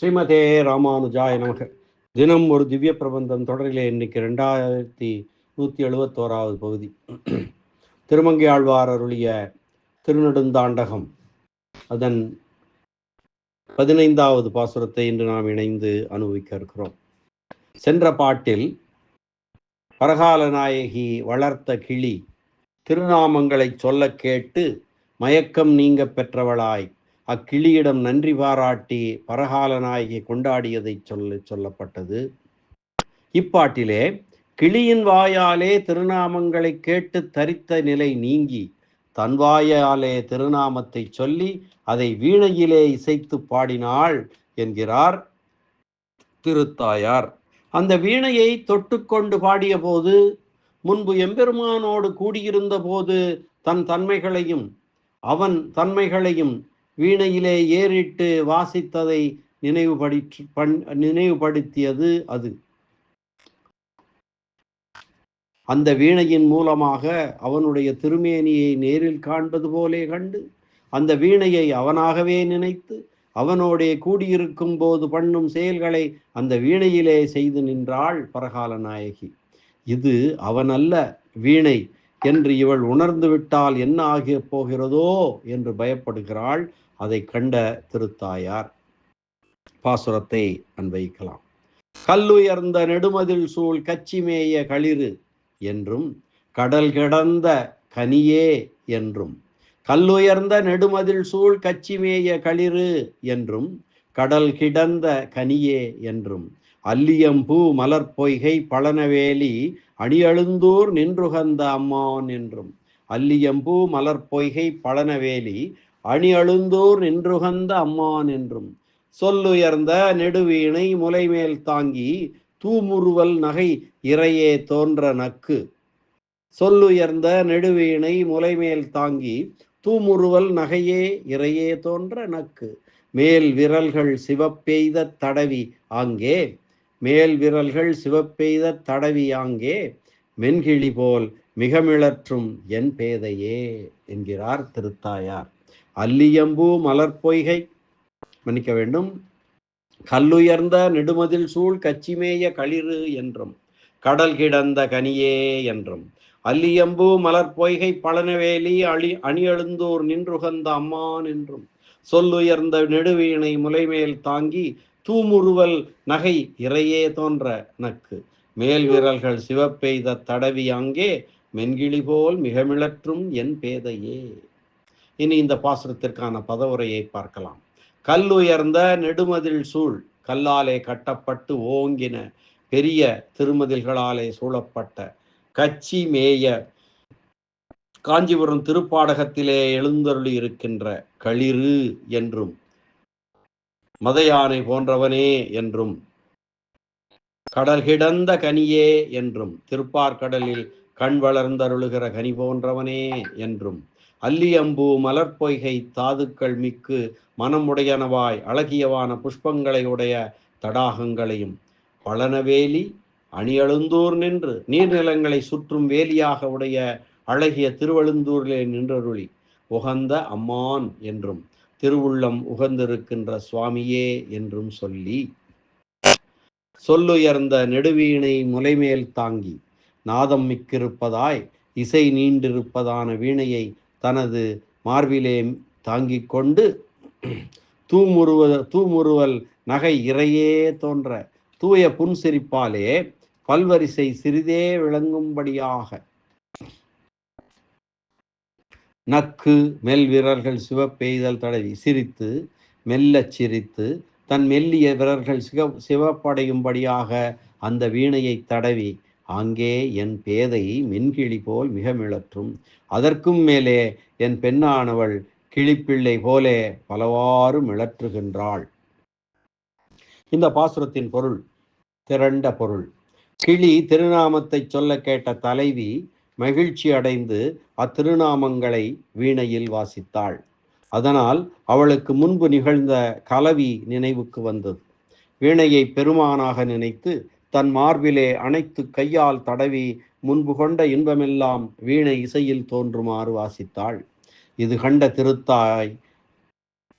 ஸ்ரீமதே ராமானுஜாய நமக. தினம் ஒரு திவ்ய பிரபந்தம் தொடரிலே இன்னைக்கு ரெண்டாயிரத்தி நூற்றி எழுபத்தோராவது பகுதி. திருமங்கை ஆழ்வார் அருளிய திருநெடுந்தாண்டகம். அதன் பதினைந்தாவது பாசுரத்தை இன்று நாம் இணைந்து அனுபவிக்க இருக்கிறோம். சென்ற பாட்டில் பரகால நாயகி வளர்த்த கிளி திருநாமங்களை சொல்ல கேட்டு மயக்கம் நீங்க பெற்றவளாய் அக்கிளியிடம் நன்றி பாராட்டி பரகாலநாயகி கொண்டாடியதை சொல்ல சொல்லப்பட்டது. இப்பாட்டிலே கிளியின் வாயாலே திருநாமங்களை கேட்டு தரித்த நிலை நீங்கி தன் வாயாலே திருநாமத்தை சொல்லி அதை வீணையிலே இசைத்து பாடினாள் என்கிறார் திருத்தாயார். அந்த வீணையை தொட்டுக்கொண்டு பாடிய போது முன்பு எம்பெருமானோடு கூடியிருந்த போது தன் தன்மைகளையும் அவன் தன்மைகளையும் வீணையிலே ஏறிட்டு வாசித்ததை நினைவுபடி பண் நினைவுபடுத்தியது அது. அந்த வீணையின் மூலமாக அவனுடைய திருமேனியை நேரில் காண்பது போலே கண்டு அந்த வீணையை அவனாகவே நினைத்து அவனோடே கூடியிருக்கும் போது பண்ணும் செயல்களை அந்த வீணையிலே செய்து நின்றாள் பரகால நாயகி. இது அவனல்ல வீணை என்று இவள் உணர்ந்து விட்டால் என்ன ஆகிய போகிறதோ என்று பயப்படுகிறாள் அதை கண்ட திருத்தாயார் பாசுரத்தை அன்வைக்கலாம் கல்லுயர்ந்த நெடுமதில் சூழ் கச்சிமேய களிறு என்றும் கடல் கிடந்த கனியே என்றும் கல்லுயர்ந்த நெடுமதில் சூழ் கச்சிமேய களிறு என்றும் கடல் கிடந்த கனியே என்றும் அல்லியம்பூ மலர் பொய்கை பழனவேலி அணியழுந்தூர் நின்றுகந்த அம்மான் என்றும் அல்லியம்பூ மலர் பொய்கை பழனவேலி அணி அழுந்தோர் நின்றுகந்த அம்மான் என்றும் சொல்லுயர்ந்த நெடுவீணை முலைமேல் தாங்கி தூமுறுவல் நகை இறையே தோன்ற நக்கு. சொல்லுயர்ந்த நெடுவீணை முலைமேல் தாங்கி தூமுறுவல் நகையே இறையே தோன்ற நக்கு. மேல் விரல்கள் சிவப்பெய்த தடவி ஆங்கே மேல் விரல்கள் சிவப்பெய்த தடவி ஆங்கே மென்கிளி போல் மிகமிழற்றும் என் பேதையே என்கிறார் திருத்தாயார். அல்லியம்பூ மலர்பொய்கை. மன்னிக்க வேண்டும். கல்லுயர்ந்த நெடுமதில் சூழ் கச்சிமேய களிறு என்றும் கடல் கிடந்த கனியே என்றும். அல்லியம்பூ மலர் பொய்கை பழனவேலி அழி அணியழுந்தோர் நின்றுகந்த அம்மான் என்றும். சொல்லுயர்ந்த நெடுவீணை முலைமேல் தாங்கி தூமுறுவல் நகை இறையே தோன்ற நக்கு. மேல் விரல்கள் சிவப்பெய்த தடவி அங்கே மென்கிளி போல் மிகமிழற்றும் என் பேதையே. இனி இந்த பாசுரத்திற்கான பதவுரையை பார்க்கலாம். கல் உயர்ந்த நெடுமதில் சூழ் கல்லாலே கட்டப்பட்டு ஓங்கின பெரிய திருமதில்களாலே சூழப்பட்ட கச்சி மேய காஞ்சிபுரம் திருப்பாடகத்திலே எழுந்தருளி இருக்கின்ற களிறு என்றும் மதையானை போன்றவனே என்றும் கடல் கிடந்த கனியே என்றும் திருப்பார்கடலில் கண் வளர்ந்தருளுகிற கனி போன்றவனே என்றும் அல்லியம்பு மலர்பொய்கை தாதுக்கள் மிக்கு மனமுடையனவாய் அழகியவான புஷ்பங்களை உடைய தடாகங்களையும். பழனவேலி அணியழுந்தூர் நின்று நீர்நிலங்களை சுற்றும் வேலியாக உடைய அழகிய திருவழுந்தூரிலே நின்றருளி. உகந்த அம்மான் என்றும் திருவுள்ளம் உகந்திருக்கின்ற சுவாமியே என்றும் சொல்லி. சொல்லுயர்ந்த நெடுவீணை முலைமேல் தாங்கி. நாதம் மிக்கிருப்பதாய் இசை நீண்டிருப்பதான வீணையை தனது மார்பிலே தாங்கிக் கொண்டு தூமுருவ தூமுருவல் நகை இறையே தோன்ற தூய புன்சிரிப்பாலே பல்வரிசை சிறிதே விளங்கும்படியாக. நக்கு மெல் விரல்கள் சிவப்பெய்தல் தடவி சிரித்து மெல்லச் சிரித்து தன் மெல்லிய விரல்கள் சிவ சிவப்படையும்படியாக அந்த வீணையை தடவி அங்கே என் பேதை மின்கிளி போல் மிக மிளற்றும் அதற்கும் மேலே என் பெண்ணானவள் கிளிப்பிள்ளை போலே பலவாறு மிளற்றுகின்றாள் இந்த பாசுரத்தின் பொருள் திரண்ட பொருள். கிளி திருநாமத்தை சொல்ல கேட்ட தலைவி மகிழ்ச்சி அடைந்து அத்திருநாமங்களை வீணையில் வாசித்தாள். அதனால் அவளுக்கு முன்பு நிகழ்ந்த கலவி நினைவுக்கு வந்தது. வீணையை பெருமானாக நினைத்து தன் மார்பிலே அனைத்து கையால் தடவி முன்பு கொண்ட இன்பமெல்லாம் வீணை இசையில் தோன்றுமாறு வாசித்தாள். இது கண்ட திருத்தாய்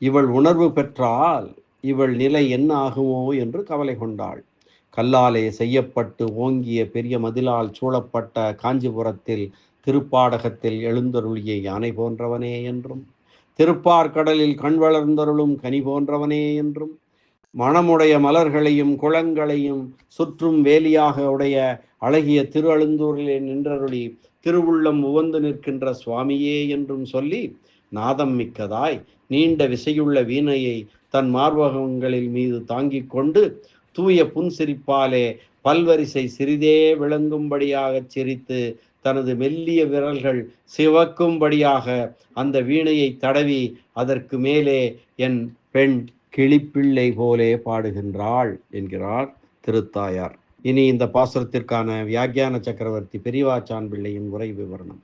இவள் உணர்வு பெற்றால் இவள் நிலை என்ன ஆகுமோ என்று கவலை கொண்டாள். கல்லாலே செய்யப்பட்டு ஓங்கிய பெரிய மதிலால் சூழப்பட்ட காஞ்சிபுரத்தில் திருப்பாடகத்தில் எழுந்தருளிய யானை போன்றவனே என்றும் திருப்பார்கடலில் கண் வளர்ந்தருளும் கனி போன்றவனே என்றும் மணமுடைய மலர்களையும் குளங்களையும் சுற்றும் வேலியாக உடைய அழகிய திருஅழுந்தூரிலே நின்றருளி திருவுள்ளம் உவந்து நிற்கின்ற சுவாமியே என்றும் சொல்லி நாதம் மிக்கதாய் நீண்ட விசையுள்ள வீணையை தன் மார்பகங்களில் மீது தாங்கிக் கொண்டு தூய புன்சிரிப்பாலே பல்வரிசை சிறிதே விளங்கும்படியாகச் சிரித்து தனது மெல்லிய விரல்கள் சிவக்கும்படியாக அந்த வீணையை தடவி அதற்கு மேலே என் பெண் கிளிப்பிள்ளை போலே பாடுகின்றாள் என்கிறார் திருத்தாயார். இனி இந்த பாசுரத்திற்கான வியாக்கியான சக்கரவர்த்தி பெரியவாச்சான் பிள்ளையின் உரை விவரணம்.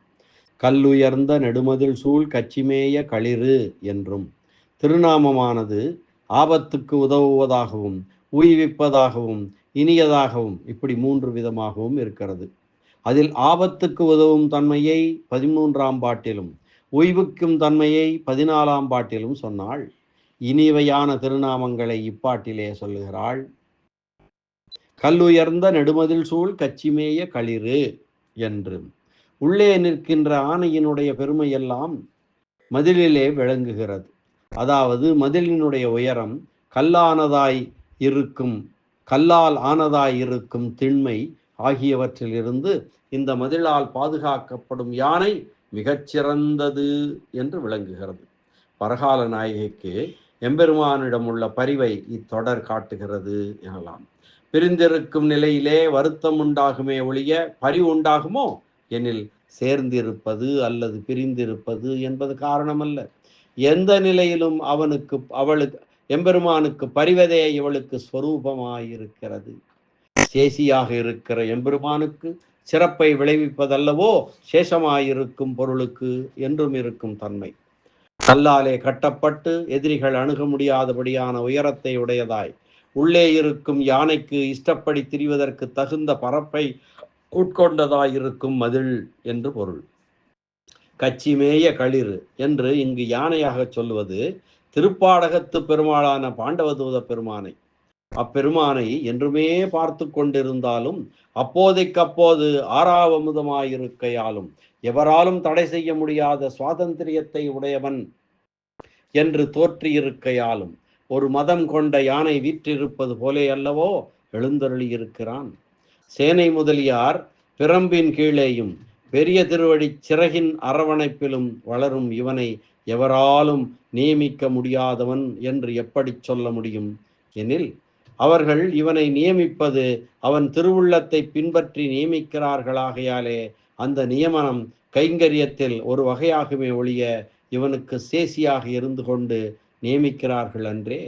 கல்லுயர்ந்த நெடுமதில் சூழ் கச்சிமேய களிறு என்றும் திருநாமமானது ஆபத்துக்கு உதவுவதாகவும் உய்விப்பதாகவும் இனியதாகவும் இப்படி மூன்று விதமாகவும் இருக்கிறது. அதில் ஆபத்துக்கு உதவும் தன்மையை பதிமூன்றாம் பாட்டிலும் உய்விக்கும் தன்மையை பதினாலாம் பாட்டிலும் சொன்னாள் இனிவையான திருநாமங்களை இப்பாட்டிலே சொல்லுகிறாள். கல்லுயர்ந்த நெடுமதில் சூழ் கச்சிமேய களிறு என்று. உள்ளே நிற்கின்ற ஆணையினுடைய பெருமையெல்லாம் மதிலிலே விளங்குகிறது. அதாவது மதிலினுடைய உயரம் கல்லானதாய் இருக்கும் கல்லால் ஆனதாய் இருக்கும் திண்மை ஆகியவற்றிலிருந்து இந்த மதிலால் பாதுகாக்கப்படும் யானை மிகச்சிறந்தது என்று விளங்குகிறது. பரகால நாயகிக்கு எம்பெருமானிடம் உள்ள பரிவை இத்தொடர் காட்டுகிறது எனலாம். பிரிந்திருக்கும் நிலையிலே வருத்தம் உண்டாகுமே ஒழிய பரிவு உண்டாகுமோ? எனில் சேர்ந்திருப்பது அல்லது பிரிந்திருப்பது என்பது காரணமல்ல. எந்த நிலையிலும் அவனுக்கு அவளுக்கு எம்பெருமானுக்கு பரிவதே இவளுக்கு ஸ்வரூபமாயிருக்கிறது. சேசியாக இருக்கிற எம்பெருமானுக்கு சிறப்பை விளைவிப்பதல்லவோ? சேஷமாயிருக்கும் பொருளுக்கு என்றும் இருக்கும் தன்மை. கல்லாலே கட்டப்பட்டு எதிரிகள் அணுக முடியாதபடியான உயரத்தை உடையதாய். உள்ளே இருக்கும் யானைக்கு இஷ்டப்படி திரிவதற்கு தகுந்த பரப்பை உட்கொண்டதாயிருக்கும் மதில் என்று பொருள். கச்சிமேய களிறு என்று இங்கு யானையாக சொல்வது திருப்பாடகத்து பெருமாளான பாண்டவதூத பெருமானை. அப்பெருமானை என்றுமே பார்த்து கொண்டிருந்தாலும் அப்போதைக்கப்போது ஆறாவமுதமாயிருக்கையாலும் எவராலும் தடை செய்ய முடியாத சுவாதந்திரியத்தை உடையவன் என்று தோற்றியிருக்கையாலும் ஒரு மதம் கொண்ட யானை வீற்றிருப்பது போலே அல்லவோ எழுந்தருளியிருக்கிறான். சேனை முதலியார் பிரம்பின் கீழேயும் பெரிய திருவடி சிறகின் அரவணைப்பிலும் வளரும் இவனை எவராலும் நியமிக்க முடியாதவன் என்று எப்படி சொல்ல முடியும்? எனில் அவர்கள் இவனை நியமிப்பது அவன் திருவுள்ளத்தை பின்பற்றி நியமிக்கிறார்களாகையாலே அந்த நியமனம் கைங்கரியத்தில் ஒரு வகையாகுமே ஒழிய இவனுக்கு சேசியாக இருந்து கொண்டு நியமிக்கிறார்கள் அன்றே.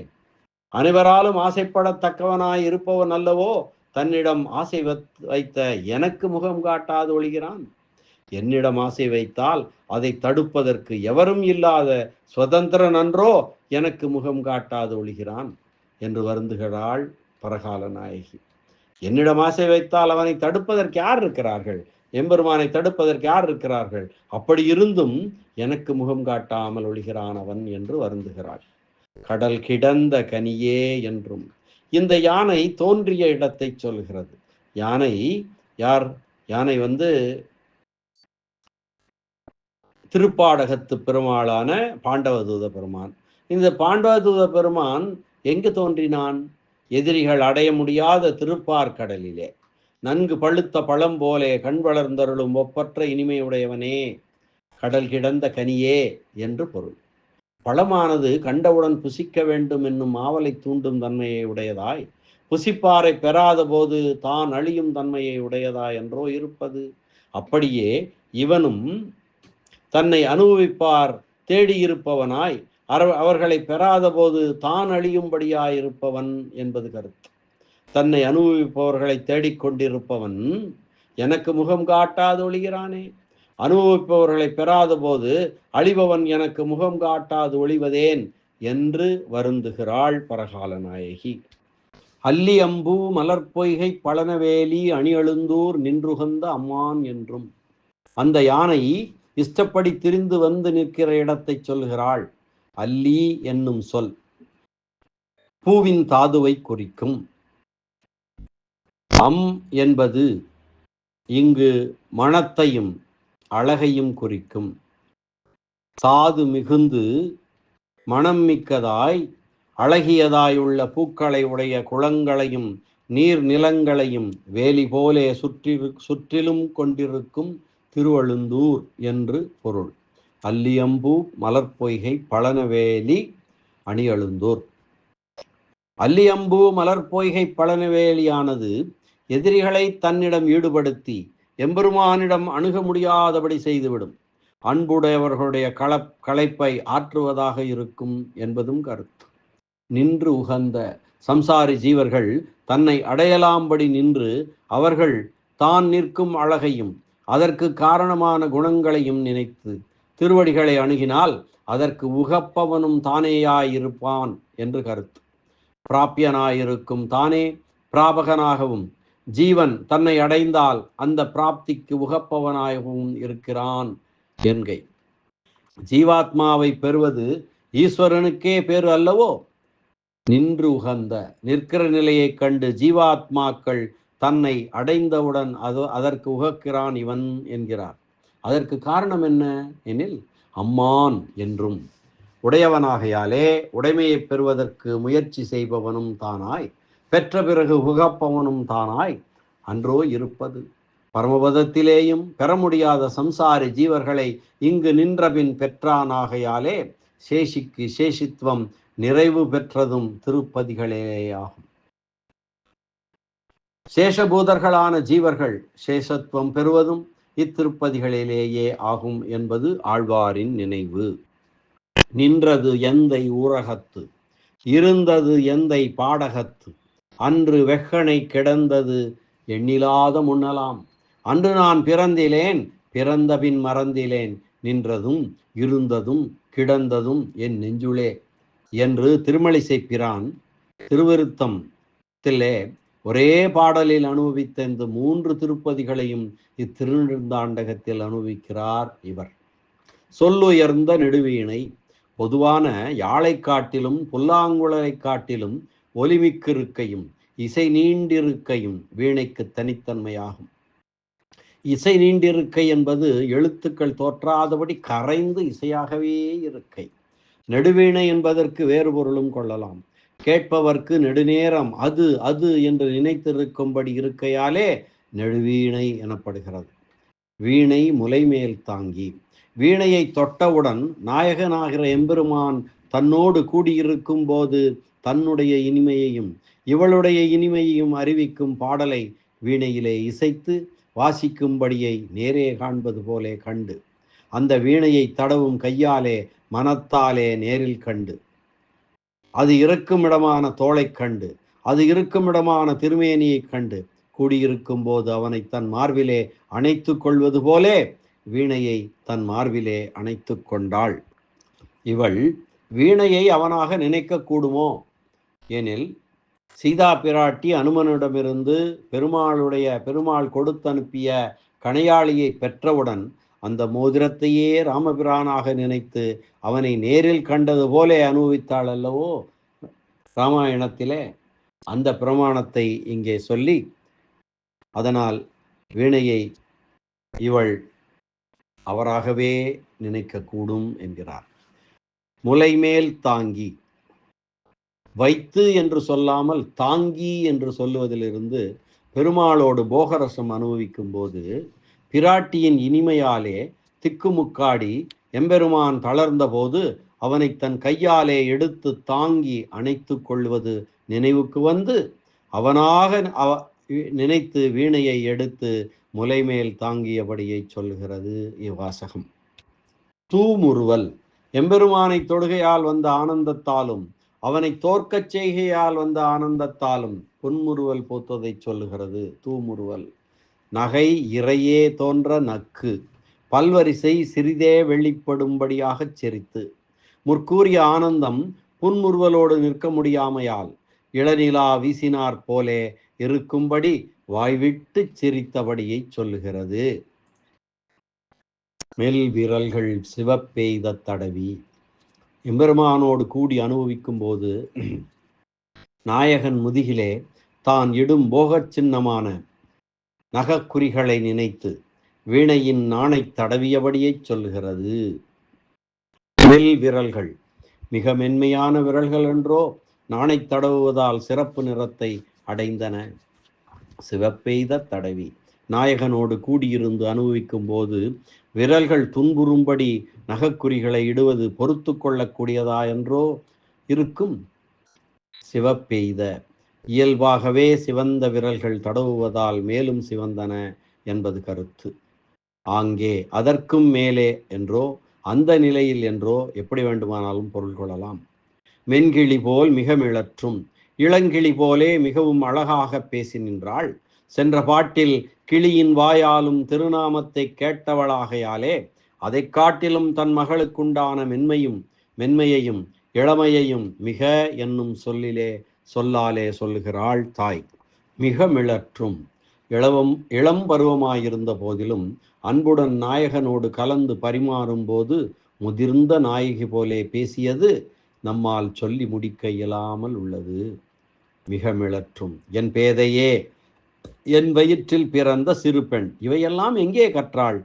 அனைவராலும் ஆசைப்படத்தக்கவனாய் இருப்பவன் அல்லவோ தன்னிடம் ஆசை வைத்த எனக்கு முகம் காட்டாது ஒழிகிறான். என்னிடம் ஆசை வைத்தால் அதை தடுப்பதற்கு எவரும் இல்லாத சுதந்திரன் அன்றோ எனக்கு முகம் காட்டாது ஒழிகிறான் என்று வருந்துகிறாள் பரகால நாயகி. என்னிடம் ஆசை வைத்தால் அவனை தடுப்பதற்கு யார் இருக்கிறார்கள்? எம்பெருமானை தடுப்பதற்கு யார் இருக்கிறார்கள்? அப்படி இருந்தும் எனக்கு முகம் காட்டாமல் ஒழிகிறான் அவன் என்று வருந்துகிறாள். கடல் கிடந்த கனியே என்றும். இந்த யானை தோன்றிய இடத்தை சொல்கிறது. யானை யார்? யானை வந்து திருப்பாடகத்து பெருமாளான பாண்டவதூத பெருமான். இந்த பாண்டவதூத பெருமான் எங்கு தோன்றினான்? எதிரிகள் அடைய முடியாத திருப்பார்கடலிலே நன்கு பழுத்த பழம் போலே கண் வளர்ந்தருளும் ஒப்பற்ற இனிமையுடையவனே கடல் கிடந்த கனியே என்று பொருள். பழமானது கண்டவுடன் புசிக்க வேண்டும் என்னும் ஆவலை தூண்டும் தன்மையை உடையதாய் புசிப்பாரை பெறாத போது தான் அழியும் தன்மையை உடையதா என்றோ இருப்பது. அப்படியே இவனும் தன்னை அனுபவிப்பார் தேடியிருப்பவனாய் அவர்களை பெறாத போது தான் அழியும்படியாயிருப்பவன் என்பது கருத்து. தன்னை அனுபவிப்பவர்களை தேடிக்கொண்டிருப்பவன் எனக்கு முகம் காட்டாது ஒழிகிறானே அனுபவிப்பவர்களை பெறாத போது அழிபவன் எனக்கு முகம் காட்டாது ஒளிவதேன் என்று வருந்துகிறாள் பரகால நாயகி. அல்லி அம்பு மலர்பொய்கை பழனவேலி அணியழுந்தூர் நின்றுகந்த அம்மான் என்றும். அந்த யானை இஷ்டப்படி திரிந்து வந்து நிற்கிற இடத்தை சொல்கிறாள். அல்லி என்னும் சொல். பூவின் தாதுவை குறிக்கும். அம் என்பது இங்கு மணத்தையும் அழகையும் குறிக்கும். சாது மிகுந்து மனம் மிக்கதாய் அழகியதாயுள்ள பூக்களை உடைய குளங்களையும் நீர் நிலங்களையும் வேலி போலே சுற்றி சுற்றிலும் கொண்டிருக்கும் திருவழுந்தூர் என்று பொருள். அல்லியம்பூ மலர்பொய்கை பழனவேலி அணியழுந்தூர். அல்லியம்பூ மலர்பொய்கை பழனவேலியானது எதிரிகளை தன்னிடம் ஈடுபடுத்தி எம்பெருமானிடம் அணுக முடியாதபடி செய்துவிடும். அன்புடையவர்களுடைய கள களைப்பை ஆற்றுவதாக இருக்கும் என்பதும் கருத்து. நின்று உகந்த சம்சாரி ஜீவர்கள் தன்னை அடையலாம்படி நின்று அவர்கள் தான் நிற்கும் அழகையும் அதற்கு காரணமான குணங்களையும் நினைத்து திருவடிகளை அணுகினால் அதற்கு உகப்பவனும் தானேயாயிருப்பான் என்று கருத்து. பிராப்பியனாயிருக்கும் தானே பிராபகனாகவும் ஜீவன் தன்னை அடைந்தால் அந்த பிராப்திக்கு உகப்பவனாகவும் இருக்கிறான் என்கை. ஜீவாத்மாவை பெறுவது ஈஸ்வரனுக்கே பேரு அல்லவோ? நின்று உகந்த நிற்கிற நிலையைக் கண்டு ஜீவாத்மாக்கள் தன்னை அடைந்தவுடன் அது அதற்கு உகக்கிறான் இவன் என்கிறார். அதற்கு காரணம் என்ன எனில் அம்மான் என்றும். உடையவனாகையாலே உடைமையை பெறுவதற்கு முயற்சி செய்பவனும் தானாய். பெற்ற பிறகு உகப்பவனும் தானாய். அன்றோ இருப்பது. பரமபதத்திலேயும் பெற முடியாத சம்சாரி ஜீவர்களை இங்கு நின்றபின் பெற்றானாகையாலே சேஷிக்கு சேஷித்துவம் நிறைவு பெற்றதும் திருப்பதிகளேயாகும் சேஷபூதர்களான ஜீவர்கள் சேஷத்துவம் பெறுவதும் இத்திருப்பதிகளிலேயே ஆகும் என்பது ஆழ்வாரின் நினைவு. நின்றது எந்தை ஊரகத்து. இருந்தது எந்தை பாடகத்து. அன்று வெக்கனை கிடந்தது எண்ணிலாத முன்னலாம். அன்று நான் பிறந்திலேன் பிறந்தபின் மறந்திலேன். நின்றதும் இருந்ததும் கிடந்ததும் என் நெஞ்சுளே என்று திருமலிசை பிரான் திருவிருத்தம் திலே ஒரே பாடலில் அனுபவித்த இந்த மூன்று திருப்பதிகளையும் இத்திருந்தாண்டகத்தில் அனுபவிக்கிறார் இவர். சொல்லுயர்ந்த நெடுவீணை பொதுவான யாழை காட்டிலும் புல்லாங்குழலை காட்டிலும் ஒலிமிக்கிருக்கையும் இசை நீண்டிருக்கையும் வீணைக்கு தனித்தன்மையாகும். இசை நீண்டிருக்கை என்பது எழுத்துக்கள் தோற்றாதபடி கரைந்து இசையாகவே இருக்கை. நெடுவீணை என்பதற்கு வேறு பொருளும் கொள்ளலாம். கேட்பவர்க்கு நெடுநேரம் அது அது என்று நினைத்திருக்கும்படி இருக்கையாலே நெடுவீணை எனப்படுகிறது. வீணை முலைமேல் தாங்கி வீணையை தொட்டவுடன் நாயகனாகிற எம்பெருமான் தன்னோடு கூடியிருக்கும் போது தன்னுடைய இனிமையையும் இவளுடைய இனிமையையும் அறிவிக்கும் பாடலை வீணையிலே இசைத்து வாசிக்கும்படியை நேரே காண்பது போலே கண்டு. அந்த வீணையை தடவும் கையாலே மனத்தாலே நேரில் கண்டு. அது இருக்குமிடமான தோளைக் கண்டு. அது இருக்குமிடமான திருமேனியைக் கண்டு. கூடியிருக்கும் போது அவனை தன் மார்பிலே அணைத்து கொள்வது போலே வீணையை தன் மார்பிலே அணைத்து கொண்டாள். இவள் வீணையை அவனாக நினைக்க கூடுமோ? எனில் சீதா பிராட்டி அனுமனிடமிருந்து பெருமாளுடைய பெருமாள் கொடுத்தனுப்பிய கணையாளியை பெற்றவுடன் அந்த மோதிரத்தையே ராமபிரானாக நினைத்து அவனை நேரில் கண்டது போலே அனுபவித்தாள் அல்லவோ? ராமாயணத்திலே அந்த பிரமாணத்தை இங்கே சொல்லி அதனால் வீணையை இவள் அவராகவே நினைக்கக்கூடும் என்கிறார். முலைமேல் தாங்கி வைத்து என்று சொல்லாமல் தாங்கி என்று சொல்லுவதிலிருந்து பெருமாளோடு போகரசம் அனுபவிக்கும் போது பிராட்டியின் இனிமையாலே திக்குமுக்காடி எம்பெருமான் தளர்ந்த போது அவனை தன் கையாலே எடுத்து தாங்கி அணைத்து கொள்வது நினைவுக்கு வந்து அவனாக அவ நினைத்து வீணையை எடுத்து முலைமேல் தாங்கியபடியை சொல்கிறது இவ்வாசகம். தூமுறுவல். எம்பெருமானை தொடுகையால் வந்த ஆனந்தத்தாலும் அவனை தோற்கச் செய்கையால் வந்த ஆனந்தத்தாலும் புன்முறுவல் பூத்ததை சொல்லுகிறது. தூமுறுவல். நகை இறையே தோன்ற நக்கு. பல்வரிசை சிறிதே வெளிப்படும்படியாகச் சிரித்து முற்கூறிய ஆனந்தம் புன்முறுவலோடு நிற்க முடியாமையால் இளநிலா வீசினார் போலே இருக்கும்படி வாய்விட்டு சிரித்தபடியை சொல்லுகிறது. மெல் விரல்கள் சிவப்பெய்த தடவி. எம்பெருமானோடு கூடி அனுபவிக்கும் போது நாயகன் முதுகிலே தான் இடும் போகச் சின்னமான நகக்குறிகளை நினைத்து வீணையின் நாணை தடவியபடியே சொல்லுகிறது. மெல் விரல்கள். மிக மென்மையான விரல்கள் என்றோ நாணை தடவுவதால் சிறப்பு நிறத்தை அடைந்தன. சிவப்பெய்த தடவி. நாயகனோடு கூடியிருந்து அனுபவிக்கும் போது விரல்கள் துன்புறும்படி நகக்குறிகளை இடுவது பொறுத்து கொள்ளக்கூடியதா என்றோ இருக்கும். சிவப்பெய்த இயல்பாகவே சிவந்த விரல்கள் தடவுவதால் மேலும் சிவந்தன என்பது கருத்து. ஆங்கே அதற்கும் மேலே என்றோ அந்த நிலையில் என்றோ எப்படி வேண்டுமானாலும் பொருள் கொள்ளலாம். மென்கிளி போல் மிக மிளற்றும் இளங்கிளி போலே மிகவும் அழகாக பேசி நின்றாள் சென்ற பாட்டில் கிளியின் வாயாலும் திருநாமத்தை கேட்டவளாகையாலே அதை காட்டிலும் தன் மகளுக்குண்டான மென்மையும் மென்மையையும் இளமையையும் மிக என்னும் சொல்லிலே சொல்லாலே சொல்லுகிறாள் தாய். மிக மிளற்றும். இளவம் இளம் பருவமாயிருந்த போதிலும் அன்புடன் நாயகனோடு கலந்து பரிமாறும் போது முதிர்ந்த நாயகி போலே பேசியது நம்மால் சொல்லி முடிக்க இயலாமல் உள்ளது. மிக மிளற்றும். என் பேதையே என் வயிற்றில் பிறந்த சிறு பெண். இவையெல்லாம் எங்கே கற்றாள்?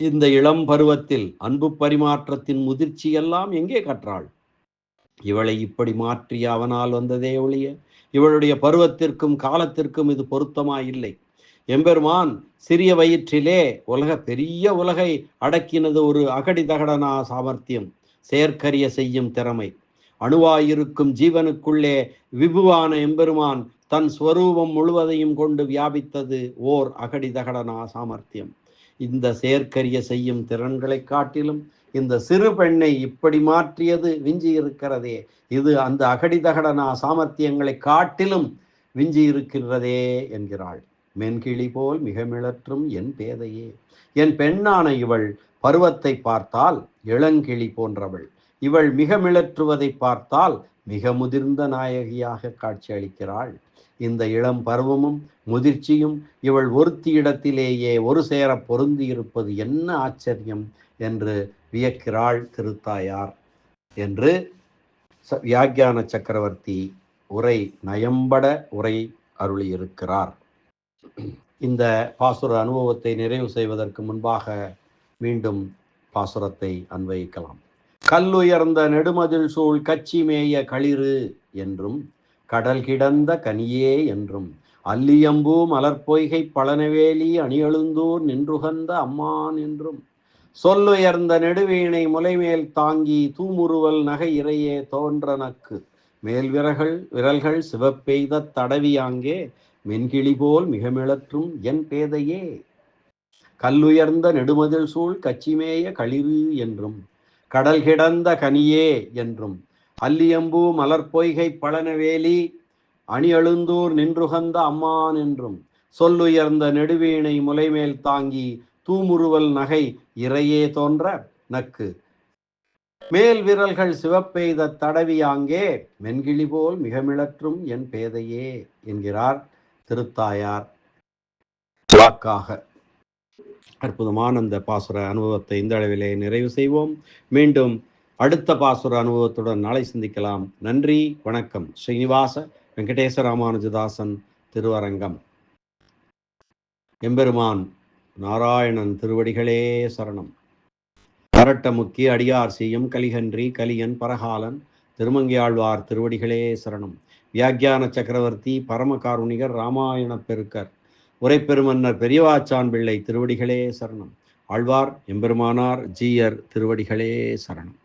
இந்த இளம் பருவத்தில் அன்பு பரிமாற்றத்தின் முதிர்ச்சி எல்லாம் எங்கே கற்றாள்? இவளை இப்படி மாற்றிய அவனால் வந்ததே ஒழிய இவளுடைய பருவத்திற்கும் காலத்திற்கும் இது பொருத்தமா இல்லை. எம்பெருமான் சிறிய வயிற்றிலே உலக பெரிய உலகை அடக்கினது ஒரு அகடி தகடனா சாமர்த்தியம் செயற்கரிய செய்யும் திறமை. அணுவாயிருக்கும் ஜீவனுக்குள்ளே விபுவான எம்பெருமான் தன் ஸ்வரூபம் முழுவதையும் கொண்டு வியாபித்தது ஓர் அகடிதகடனா சாமர்த்தியம். இந்த செயற்கரிய செய்யும் திறன்களை காட்டிலும் இந்த சிறு பெண்ணை இப்படி மாற்றியது விஞ்சி இருக்கிறதே இது அந்த அகடிதகடனா சாமர்த்தியங்களை காட்டிலும் விஞ்சி இருக்கின்றதே என்கிறாள். மென்கிளி போல் மிக மிளற்றும் என் பேதையே. என் பெண்ணான இவள் பருவத்தை பார்த்தால் இளங்கிளி போன்றவள். இவள் மிக மிளற்றுவதை பார்த்தால் மிக முதிர்ந்த நாயகியாக காட்சியளிக்கிறாள். இந்த இளம் பருவமும் முதிர்ச்சியும் இவள் ஒருத்தி இடத்திலேயே ஒரு சேர பொருந்தி இருப்பது என்ன ஆச்சரியம் என்று வியக்கிறாள் திருத்தாயார் என்று வியாக்கியான சக்கரவர்த்தி உரை நயம்பட உரை அருளியிருக்கிறார். இந்த பாசுர அனுபவத்தை நிறைவு செய்வதற்கு முன்பாக மீண்டும் பாசுரத்தை அன்வயிக்கலாம். கல்லுயர்ந்த நெடுமதில் சூழ் கச்சி மேய களிறு என்றும் கடல் கிடந்த கனியே என்றும் அல்லியம்பூ மலர்பொய்கை பழனவேலி அணியெழுந்தூர் நின்றுகந்த அம்மான் என்றும் சொல்லுயர்ந்த நெடுவீணை முலைமேல் தாங்கி தூமுருவல் நகை இறையே தோன்றனக்கு மேல் விரல்கள் விரல்கள் சிவப்பெய்த தடவியாங்கே மென்கிளி போல் மிகமிழற்றும் என் பேதையே. கல்லுயர்ந்த நெடுமதில் சூழ் கச்சிமேய களிறு என்றும் கடல் கிடந்த கனியே என்றும் அல்லியம்பூ மலர்பொய்கை பழனவேலி அணியழுந்தூர் நின்றுகந்த அம்மான் என்றும் சொல்லுயர்ந்த நெடுவீணை முலைமேல் தாங்கி தூமுருவல் நகை இறையே தோன்ற நக்கு. மேல் விரல்கள் சிவப்பெய்த தடவியாங்கே மென்கிளி போல் மிகமிழற்றும் என் பேதையே என்கிறார் திருத்தாயார். வாக்காக. அற்புதமான அந்த பாசுர அனுபவத்தை இந்த அளவிலே நிறைவு செய்வோம். மீண்டும் அடுத்த பாசுர அனுபவத்துடன் நாளை சிந்திக்கலாம். நன்றி வணக்கம். ஸ்ரீனிவாச வெங்கடேச ராமானுஜதாசன் திருவரங்கம். எம்பெருமான் நாராயணன் திருவடிகளே சரணம். பரட்டமுக்கி அடியார் செய்யும் கலிகன்றி கலியன் பரகாலன் திருமங்கியாழ்வார் திருவடிகளே சரணம். வியாக்கியான சக்கரவர்த்தி பரமகாருணிகர் ராமாயண பெருக்கர் உரைப்பெருமன்னர் பெரியவாச்சான் பிள்ளை திருவடிகளே சரணம். ஆழ்வார் எம்பெருமானார் ஜீயர் திருவடிகளே சரணம்.